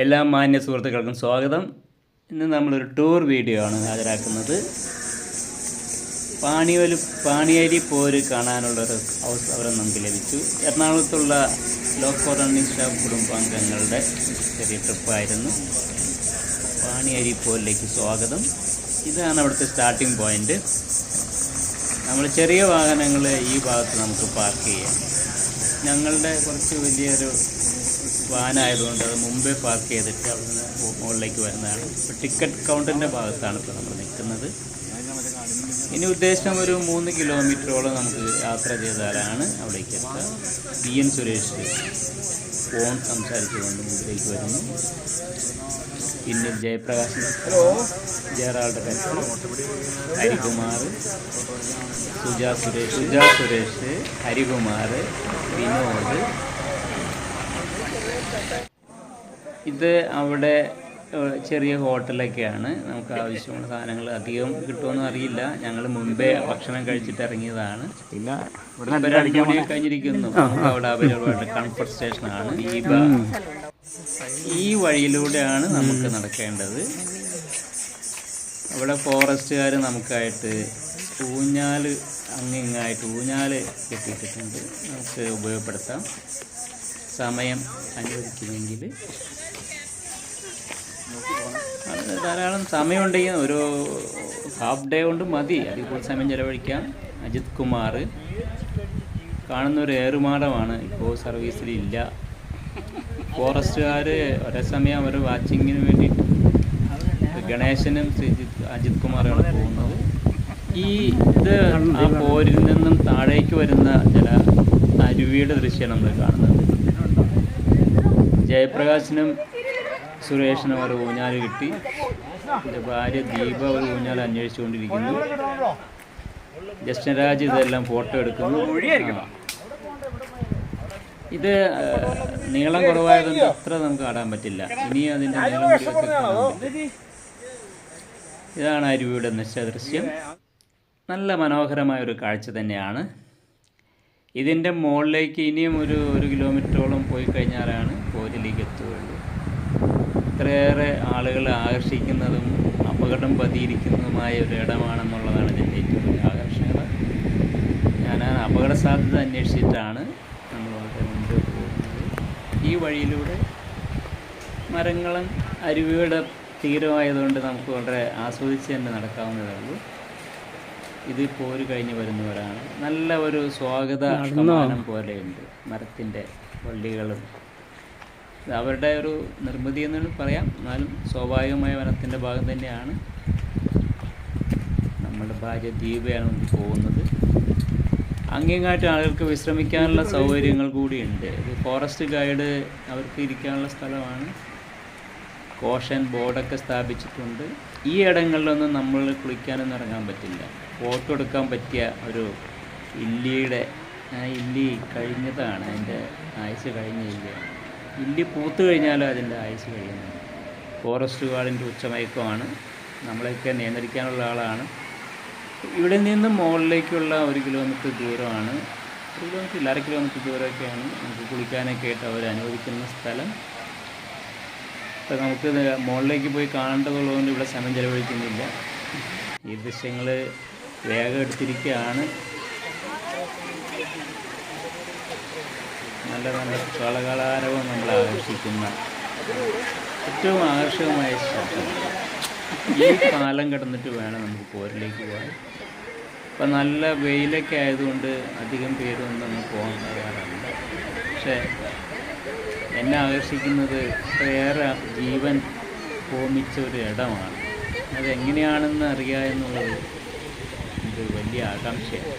എല്ലാ മാന്യ സുഹൃത്തുക്കൾക്കും സ്വാഗതം. ഇന്ന് നമ്മളൊരു ടൂർ വീഡിയോ ആണ് ഹാജരാക്കുന്നത്. പാണിയൊലി പാണിയേരി പോര് കാണാനുള്ളൊരു അവസരം നമുക്ക് ലഭിച്ചു. എറണാകുളത്തുള്ള ലോക്കോ റണ്ണിംഗ് സ്റ്റാഫ് കുടുംബാംഗങ്ങളുടെ ചെറിയ ട്രിപ്പായിരുന്നു. പാണിയേരി പോരിലേക്ക് സ്വാഗതം. ഇതാണ് അവിടുത്തെ സ്റ്റാർട്ടിംഗ് പോയിന്റ് നമ്മൾ ചെറിയ വാഹനങ്ങൾ ഈ ഭാഗത്ത് നമുക്ക് പാർക്ക് ചെയ്യാം. ഞങ്ങളുടെ കുറച്ച് വലിയൊരു വാനായതുകൊണ്ട് അത് മുമ്പേ പാർക്ക് ചെയ്തിട്ട് അവിടുന്ന് മുകളിലേക്ക് വരുന്നതാണ്. ഇപ്പോൾ ടിക്കറ്റ് കൗണ്ടറിന്റെ ഭാഗത്താണ് ഇപ്പോൾ നമ്മൾ നിൽക്കുന്നത്. ഇനി ഉദ്ദേശം ഒരു മൂന്ന് കിലോമീറ്ററോളം നമുക്ക് യാത്ര ചെയ്താലാണ് അവിടേക്ക് എത്തുക ബി എൻ സുരേഷ് ഫോൺ സംസാരിച്ചുകൊണ്ട് മുമ്പിലേക്ക് വരുന്നു. പിന്നെ ജയപ്രകാശ് ജയറാളുടെ കരുത്ത് ഹരികുമാർ സുജാ സുരേഷ് സുജാ സുരേഷ് ഹരികുമാർ വിനോദ് ഇത് അവിടെ ചെറിയ ഹോട്ടലൊക്കെയാണ്. നമുക്ക് ആവശ്യമുള്ള സാധനങ്ങൾ അധികം കിട്ടുമെന്ന് അറിയില്ല. ഞങ്ങൾ മുമ്പേ ഭക്ഷണം കഴിച്ചിട്ട് ഇറങ്ങിയതാണ്. പിന്നെ രണ്ട് കഴിഞ്ഞിരിക്കുന്നു അവിടെ അവൈലബിൾ കംഫർട്ട് സ്റ്റേഷനാണ് ഈ ബ- ഈ വഴിയിലൂടെയാണ് നമുക്ക് നടക്കേണ്ടത്. അവിടെ ഫോറസ്റ്റുകാർ നമുക്കായിട്ട് ഊഞ്ഞാൽ അങ്ങിങ്ങായിട്ട് ഊഞ്ഞാൽ കെട്ടിയിട്ടിട്ടുണ്ട്. നമുക്ക് ഉപയോഗപ്പെടുത്താം. സമയം അനുവദിക്കുമെങ്കിൽ അത് ധാരാളം സമയമുണ്ടെങ്കിൽ ഒരു ഹാഫ് ഡേ കൊണ്ട് മതി. അതിപ്പോൾ സമയം ചെലവഴിക്കാം. അജിത് കുമാർ. കാണുന്ന ഒരു ഏറുമാടമാണ് ഇപ്പോൾ സർവീസിലില്ല ഫോറസ്റ്റുകാർ ഒരേ സമയം അവർ വാച്ചിങ്ങിന് വേണ്ടിയിട്ട് ഗണേശനും ശ്രീജിത്ത് അജിത് കുമാറാണ് പോകുന്നത്. ഈ ഇത് ആ പോരിൽ നിന്നും താഴേക്ക് വരുന്ന ചില അരുവിയുടെ ദൃശ്യമാണ് നമ്മൾ കാണുന്നത്. ജയപ്രകാശിനും സുരേഷിനും ഒരു ഊഞ്ഞാൽ കിട്ടി. എന്റെ ഭാര്യ ദീപ ഒരു ഊഞ്ഞാൽ അന്വേഷിച്ചുകൊണ്ടിരിക്കുന്നു. ജസ്റ്റിൻരാജ് ഇതെല്ലാം ഫോട്ടോ എടുക്കുന്നു. ഇത് നീളം കുറവായതുകൊണ്ട് അത്ര നമുക്ക് ആടാൻ പറ്റില്ല. ഇനി അതിന്റെ നീളം. ഇതാണ് അരുവിയുടെ നിശ്ചദൃശ്യം നല്ല മനോഹരമായ ഒരു കാഴ്ച തന്നെയാണ്. ഇതിന്റെ മുകളിലേക്ക് ഇനിയും ഒരു ഒരു കിലോമീറ്ററോളം പോയി കഴിഞ്ഞാലാണ് പോരിലേക്ക് ഇത്രയേറെ ആളുകളെ ആകർഷിക്കുന്നതും അപകടം പതിയിരിക്കുന്നതുമായ ഒരു ഇടമാണെന്നുള്ളതാണ് ഇതിന്റെ ഏറ്റവും വലിയ ആകർഷകത ഞാൻ ആ അപകട സാധ്യത അന്വേഷിച്ചിട്ടാണ് നമ്മൾ വളരെ മുൻപോട്ട് പോകുന്നത്. ഈ വഴിയിലൂടെ മരങ്ങളും അരുവിയുടെ തീരമായതുകൊണ്ട് നമുക്ക് വളരെ ആസ്വദിച്ച് തന്നെ നടക്കാവുന്നതേ ഉള്ളൂ. ഇത് പോര് കഴിഞ്ഞ് വരുന്നവരാണ്. നല്ല ഒരു സ്വാഗത സമ്മാനം പോലെയുണ്ട് മരത്തിന്റെ വള്ളികളും അവരുടെ ഒരു നിർമ്മിതി എന്ന് പറയാം. എന്നാലും സ്വാഭാവികമായ വനത്തിന്റെ ഭാഗം തന്നെയാണ്. നമ്മുടെ ഭാര്യ ദീപയാണ് നമുക്ക് പോകുന്നത്. അങ്ങേങ്ങായിട്ട് ആളുകൾക്ക് വിശ്രമിക്കാനുള്ള സൗകര്യങ്ങൾ കൂടിയുണ്ട്. ഇത് ഫോറസ്റ്റ് ഗൈഡ് അവർക്ക് ഇരിക്കാനുള്ള സ്ഥലമാണ്. കോഷൻ ബോർഡൊക്കെ സ്ഥാപിച്ചിട്ടുണ്ട്. ഈ ഇടങ്ങളിലൊന്നും നമ്മൾ കുളിക്കാനൊന്നും ഇറങ്ങാൻ പറ്റില്ല. ഫോട്ടോ എടുക്കാൻ പറ്റിയ ഒരു ഇല്ലിയുടെ ഇല്ലി കഴിഞ്ഞതാണ്. അതിന്റെ ആയുസ് കഴിഞ്ഞ ഇല്ലിയാണ്. ഇല്ലി പൂത്ത് കഴിഞ്ഞാലും അതിന്റെ ആയുസ് കഴിയുന്നു. ഫോറസ്റ്റ് ഗാർഡിന്റെ ഉച്ചമയക്കമാണ്. നമ്മളെയൊക്കെ നിയന്ത്രിക്കാനുള്ള ആളാണ്. ഇവിടെ നിന്ന് മുകളിലേക്കുള്ള ഒരു കിലോമീറ്റർ ദൂരമാണ്. ഒരു കിലോമീറ്റർ ഇല്ല അര കിലോമീറ്റർ ദൂരമൊക്കെയാണ്. നമുക്ക് കുളിക്കാനൊക്കെ ആയിട്ട് അവർ അനുവദിക്കുന്ന സ്ഥലം. അപ്പം നമുക്ക് മുകളിലേക്ക് പോയി കാണേണ്ടതുള്ളതുകൊണ്ട് ഇവിടെ സമയം ചെലവഴിക്കുന്നില്ല. ഈ ദൃശ്യങ്ങൾ വേഗം എടുത്തിരിക്കുകയാണ്. നല്ല നല്ല കളകളാരവും നമ്മൾ ആകർഷിക്കുന്ന ഏറ്റവും ആകർഷകമായ ശബ്ദം. ഈ കാലം കടന്നിട്ട് വേണം നമുക്ക് പോരിലേക്ക് പോകാൻ. ഇപ്പം നല്ല വെയിലൊക്കെ ആയതുകൊണ്ട് അധികം പേരൊന്നും അങ്ങ് പോകാൻ തയ്യാറല്ല. പക്ഷേ എന്നെ ആകർഷിക്കുന്നത് ഇത്രയേറെ ജീവൻ ഹോമിച്ച ഒരു ഇടമാണ്. അതെങ്ങനെയാണെന്ന് അറിയുക എന്നുള്ളത് ഒരു വലിയ ആകാംക്ഷയാണ്.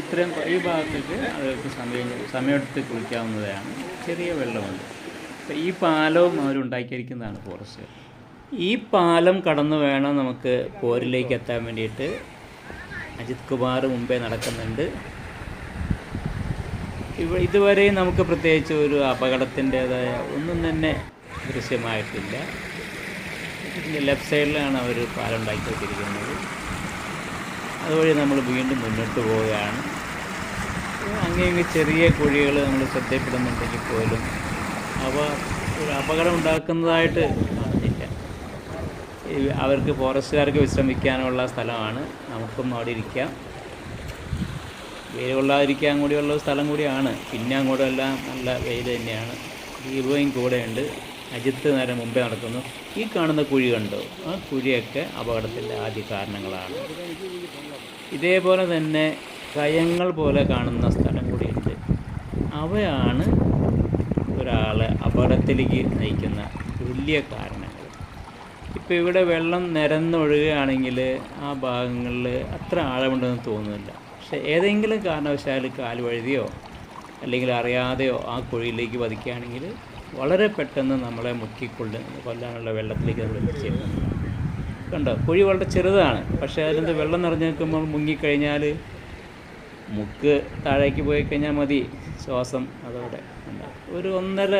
ഇത്രയും ഈ ഭാഗത്തേക്ക് ആളുകൾക്ക് സമയം സമയമെടുത്ത് കുളിക്കാവുന്നതാണ്. ചെറിയ വെള്ളമുണ്ട്. അപ്പോൾ ഈ പാലവും അവരുണ്ടാക്കിയിരിക്കുന്നതാണ് ഫോറസ്റ്റ് ഈ പാലം കടന്നു വേണം നമുക്ക് പോരിലേക്ക് എത്താൻ വേണ്ടിയിട്ട്. അജിത് കുമാർ മുമ്പേ നടക്കുന്നുണ്ട്. ഇവ ഇതുവരെ നമുക്ക് പ്രത്യേകിച്ച് ഒരു അപകടത്തിന്റേതായ ഒന്നും തന്നെ ദൃശ്യമായിട്ടില്ല. ഇതിന്റെ ലെഫ്റ്റ് സൈഡിലാണ് അവർ പാലം ഉണ്ടാക്കിക്കൊണ്ടിരിക്കുന്നത്. അതുവഴി നമ്മൾ വീണ്ടും മുന്നോട്ട് പോവുകയാണ്. അങ്ങേ ഇങ്ങ് ചെറിയ കുഴികൾ നമ്മൾ ശ്രദ്ധയിൽപ്പെടുന്നുണ്ടെങ്കിൽ പോലും അവ ഒരു അപകടം ഉണ്ടാക്കുന്നതായിട്ട് ഇല്ല അവർക്ക് ഫോറസ്റ്റുകാർക്ക് വിശ്രമിക്കാനുള്ള സ്ഥലമാണ്. നമുക്കും അവിടെ ഇരിക്കാം. വെയിൽ കൊള്ളാതിരിക്കാൻ കൂടിയുള്ള സ്ഥലം കൂടിയാണ്. പിന്നെ അങ്ങോട്ടെല്ലാം നല്ല വെയിൽ തന്നെയാണ്. ദീപയും കൂടെയുണ്ട്. അജിത്ത് നേരെ മുമ്പേ നടക്കുന്നു. ഈ കാണുന്ന കുഴി കണ്ടോ? ആ കുഴിയൊക്കെ അപകടത്തിന്റെ ആദ്യ കാരണങ്ങളാണ്. ഇതേപോലെ തന്നെ കയങ്ങൾ പോലെ കാണുന്ന സ്ഥലം കൂടിയുണ്ട്. അവയാണ് ഒരാളെ അപകടത്തിലേക്ക് നയിക്കുന്ന വലിയ കാരണങ്ങൾ. ഇപ്പോൾ ഇവിടെ വെള്ളം നിരന്നൊഴുകുകയാണെങ്കിൽ ആ ഭാഗങ്ങളിൽ അത്ര ആഴമുണ്ടെന്ന് തോന്നുന്നില്ല. പക്ഷേ ഏതെങ്കിലും കാരണവശാൽ കാൽ വഴുതിയോ അല്ലെങ്കിൽ അറിയാതെയോ ആ കുഴിയിലേക്ക് പതിക്കുകയാണെങ്കിൽ വളരെ പെട്ടെന്ന് നമ്മളെ മുക്കിക്കൊണ്ട് കൊല്ലാനുള്ള വെള്ളത്തിലേക്ക് നമ്മൾ എത്തിച്ചേരുന്നതാണ് കണ്ടോ? കുഴി വളരെ ചെറുതാണ്. പക്ഷേ അതിന്റെ വെള്ളം നിറഞ്ഞു നിൽക്കുമ്പോൾ മുങ്ങിക്കഴിഞ്ഞാൽ മുക്ക് താഴേക്ക് പോയി കഴിഞ്ഞാൽ മതി. ശ്വാസം അതോടെ ഒരു ഒന്നര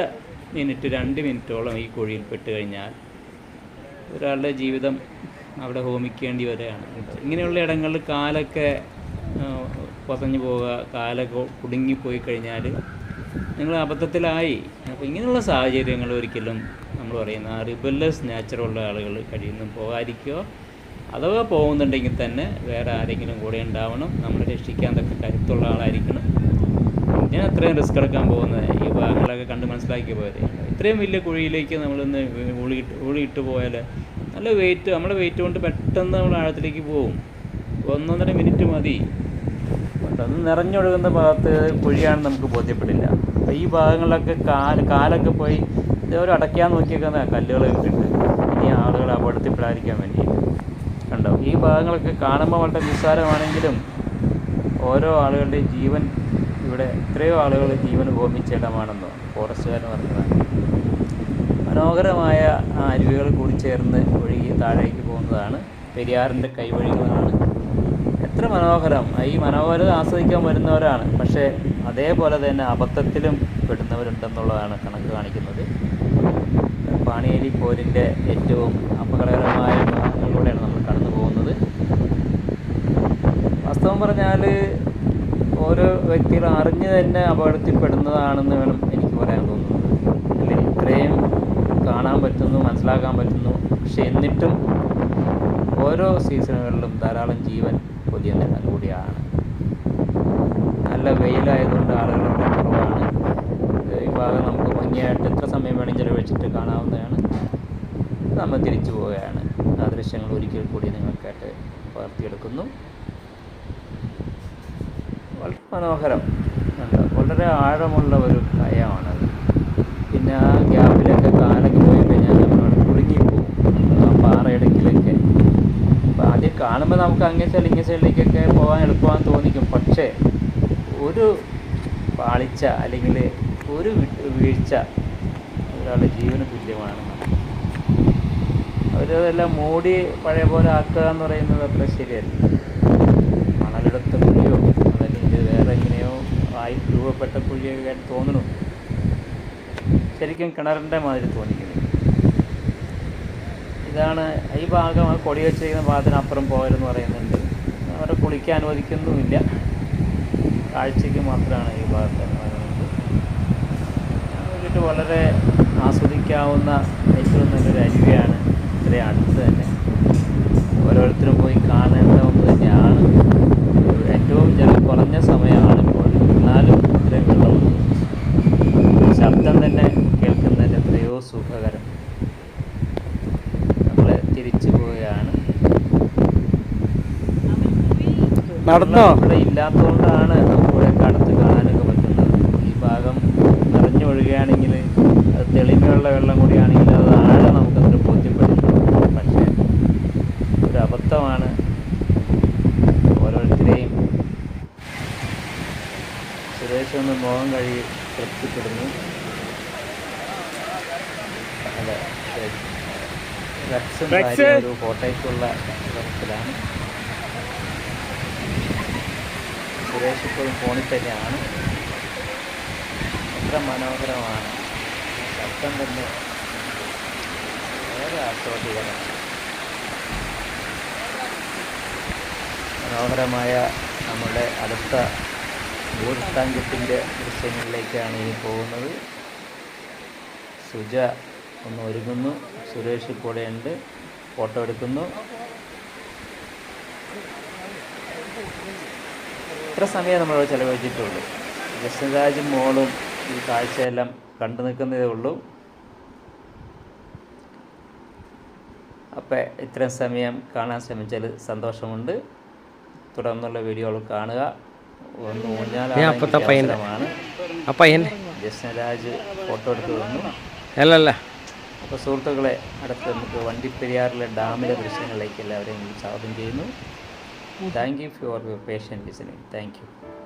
മിനിറ്റ് രണ്ട് മിനിറ്റോളം ഈ കുഴിയിൽ പെട്ട് കഴിഞ്ഞാൽ ഒരാളുടെ ജീവിതം അവിടെ ഹോമിക്കേണ്ടി വരെയാണ് ഇങ്ങനെയുള്ള ഇടങ്ങളിൽ കാലൊക്കെ പൊതഞ്ഞു പോവുക കാലൊക്കെ കുടുങ്ങിപ്പോയി കഴിഞ്ഞാൽ നിങ്ങൾ അബദ്ധത്തിലായി. അപ്പോൾ ഇങ്ങനെയുള്ള സാഹചര്യങ്ങൾ ഒരിക്കലും നമ്മൾ പറയുന്ന റിബല്ലസ് നാച്ചുറുള്ള ആളുകൾ കഴിയുന്നു പോകാതിരിക്കുകയോ അഥവാ പോകുന്നുണ്ടെങ്കിൽ തന്നെ വേറെ ആരെങ്കിലും കൂടെ ഉണ്ടാവണം. നമ്മൾ രക്ഷിക്കാൻ തക്ക കരുത്തുള്ള ആളായിരിക്കണം. ഞാൻ അത്രയും റിസ്ക് എടുക്കാൻ പോകുന്നത് ഈ ഭാഗങ്ങളൊക്കെ കണ്ട് മനസ്സിലാക്കി പോയത് ഇത്രയും വലിയ കുഴിയിലേക്ക് നമ്മളിന്ന് ഊളിയിട്ട് ഊളിയിട്ട് പോയാൽ നല്ല വെയിറ്റ് നമ്മുടെ വെയിറ്റ് കൊണ്ട് പെട്ടെന്ന് നമ്മൾ ആഴത്തിലേക്ക് പോകും. ഒന്നൊന്നര മിനിറ്റ് മതി. അത് നിറഞ്ഞൊഴുകുന്ന ഭാഗത്ത് കുഴിയാണെന്ന് നമുക്ക് ബോധ്യപ്പെടില്ല. അപ്പോൾ ഈ ഭാഗങ്ങളിലൊക്കെ കാൽ കാലൊക്കെ പോയി ഇതേപോലെ അടയ്ക്കാൻ നോക്കിയേക്കുന്ന കല്ലുകളൊക്കെ ഉണ്ട് ഇനി ആളുകൾ അപകടത്തിൽപ്പെടാതിരിക്കാൻ വേണ്ടിയിട്ട് കണ്ടോ? ഈ ഭാഗങ്ങളൊക്കെ കാണുമ്പോൾ വളരെ നിസ്സാരമാണെങ്കിലും ഓരോ ആളുകളുടെയും ജീവൻ ഇവിടെ എത്രയോ ആളുകൾ ജീവൻ ഹോമിച്ച ഇടമാണെന്നോ ഫോറസ്റ്റുകാരൻ പറഞ്ഞതാണ്. മനോഹരമായ അരുവികൾ കൂടി ചേർന്ന് ഒഴുകി താഴേക്ക് പോകുന്നതാണ് പെരിയാറിന്റെ കൈവഴികളാണ് എത്ര മനോഹരം. ഈ മനോഹരത ആസ്വദിക്കാൻ വരുന്നവരാണ്. പക്ഷേ അതേപോലെ തന്നെ അബദ്ധത്തിലും പെടുന്നവരുണ്ടെന്നുള്ളതാണ് കണക്ക് കാണിക്കുന്നത്. പാണിയേലി പോരിന്റെ ഏറ്റവും അപകടകരമായ ഭാഗങ്ങളിലൂടെയാണ് നമ്മൾ കടന്നു പോകുന്നത്. വാസ്തവം പറഞ്ഞാൽ ഓരോ വ്യക്തികൾ അറിഞ്ഞ് തന്നെ അപകടത്തിൽപ്പെടുന്നതാണെന്ന് വേണം എനിക്ക് പറയാൻ തോന്നുന്നത്. അല്ലേ? ഇത്രയും കാണാൻ പറ്റുന്നു മനസ്സിലാക്കാൻ പറ്റുന്നു. പക്ഷെ എന്നിട്ടും ഓരോ സീസണുകളിലും ധാരാളം ജീവൻ പൊതിയുന്ന ഇടം കൂടിയാണ് നല്ല വെയിലായതുകൊണ്ട് ആളുകൾ വളരെ കുറവാണ്. ഈ ഭാഗം നമുക്ക് ഭംഗിയായിട്ട് എത്ര സമയം വേണം ചിലവഴിച്ചിട്ട് കാണാവുന്നതാണ്. നമ്മൾ തിരിച്ചു പോവുകയാണ്. ആ ദൃശ്യങ്ങൾ ഒരിക്കൽ കൂടി നിങ്ങൾക്കായിട്ട് പകർത്തിയെടുക്കുന്നു. വളരെ മനോഹരം. വളരെ ആഴമുള്ള ഒരു ഭയമാണത് പിന്നെ ആ ഗ്യാപ്പിലൊക്കെ കാലൊക്കെ പോയി കഴിഞ്ഞാൽ നമ്മൾ കുടുങ്ങിപ്പോവും ആ പാറയിടക്കിലൊക്കെ അപ്പോൾ ആദ്യം കാണുമ്പോൾ നമുക്ക് അങ്ങേ സൈഡ് ഇങ്ങേ സൈഡിലേക്കൊക്കെ പോകാൻ എളുപ്പമാണെന്ന് തോന്നിക്കും. പക്ഷേ ഒരു പാളിച്ച അല്ലെങ്കിൽ ഒരു വീഴ്ച ഒരാളുടെ ജീവന് തുല്യമാണ് അവരതെല്ലാം മൂടി പഴയ പോലെ ആക്കുക എന്ന് പറയുന്നത് അത്ര ശരിയല്ല. മണലെടുത്ത കുഴിയോ അതല്ലെങ്കിൽ വേറെ എങ്ങനെയോ ആയി രൂപപ്പെട്ട കുഴിയൊക്കെ തോന്നണു ശരിക്കും കിണറിന്റെ മാതിരി തോന്നിക്കുന്നു ഇതാണ് ഈ ഭാഗം കൊടി വെച്ചിരിക്കുന്ന ഭാഗത്തിനപ്പുറം പോകരുതെന്ന് പറയുന്നുണ്ട്. അവരെ കുളിക്കാൻ അനുവദിക്കുന്നുമില്ല. കാഴ്ചയ്ക്ക് മാത്രമാണ് ഈ ഭാഗത്ത് പറയുന്നത്. വളരെ ആസ്വദിക്കാവുന്ന ഏറ്റവും നല്ലൊരു അരുവിയാണ് ഇത്രയും അടുത്ത് തന്നെ. ഓരോരുത്തരും പോയി കാണേണ്ട ഒന്ന് തന്നെയാണ്. ഏറ്റവും ജലം കുറഞ്ഞ സമയമാണ് ഇപ്പോൾ എന്നാലും ഇത്രയും വെള്ളമുണ്ട് ശബ്ദം തന്നെ കേൾക്കുന്നതിന് എത്രയോ സുഖകരം നമ്മൾ തിരിച്ചു പോവുകയാണ് നടന്നോ? ഇവിടെ ഇല്ലാത്തതുകൊണ്ടാണ് നമ്മുടെ കടത്ത് കാണാനൊക്കെ പറ്റുന്നത്. ഈ ഭാഗം നിറഞ്ഞൊഴുകുകയാണെങ്കിൽ അത് തെളിമയുള്ള വെള്ളം കൂടിയാണെങ്കിൽ അത് ആഴം നമുക്കതിന് ബോധ്യപ്പെടുന്നു പക്ഷേ ഒരു അബദ്ധമാണ് ഓരോരുത്തരെയും. സുരേഷ് ഒന്ന് മോഹം കഴുകി തൃപ്തിപ്പെടുന്നു. അതെ ഫോട്ടോയ്ക്കുള്ള തരത്തിലാണ് സുരേഷ് ഇപ്പോഴും ഫോണിൽ തന്നെയാണ്. എത്ര മനോഹരമാണ്. ശബ്ദം തന്നെ വളരെ ആസ്വാദികരമാണ് മനോഹരമായ നമ്മുടെ അടുത്ത ഭൂട്ടാങ്കത്തിന്റെ ദൃശ്യങ്ങളിലേക്കാണ് ഇനി പോകുന്നത്. സുജ ഒന്ന് ഒരുങ്ങുന്നു. സുരേഷ് കൂടെയുണ്ട്. ഫോട്ടോ എടുക്കുന്നു. ഇത്ര സമയം നമ്മൾ ചിലവഴിച്ചിട്ടുള്ളൂ. കൃഷ്ണരാജും മോളും ഈ കാഴ്ചയെല്ലാം കണ്ടു നിൽക്കുന്നതേ ഉള്ളൂ. അപ്പം ഇത്രയും സമയം കാണാൻ ശ്രമിച്ചാൽ സന്തോഷമുണ്ട്. തുടർന്നുള്ള വീഡിയോകൾ കാണുക. ഒന്ന്. ഊഞ്ഞാലാണ് ആ ഫോട്ടോ എടുത്തു വന്നു. അല്ലല്ല അപ്പോൾ സുഹൃത്തുക്കളെ അടുത്ത് നമുക്ക് വണ്ടിപ്പെരിയാറിലെ ഡാമിലെ ദൃശ്യങ്ങളിലേക്ക് എല്ലാവരെയും സ്വാഗതം ചെയ്യുന്നു. Thank you for your patient listening. Thank you.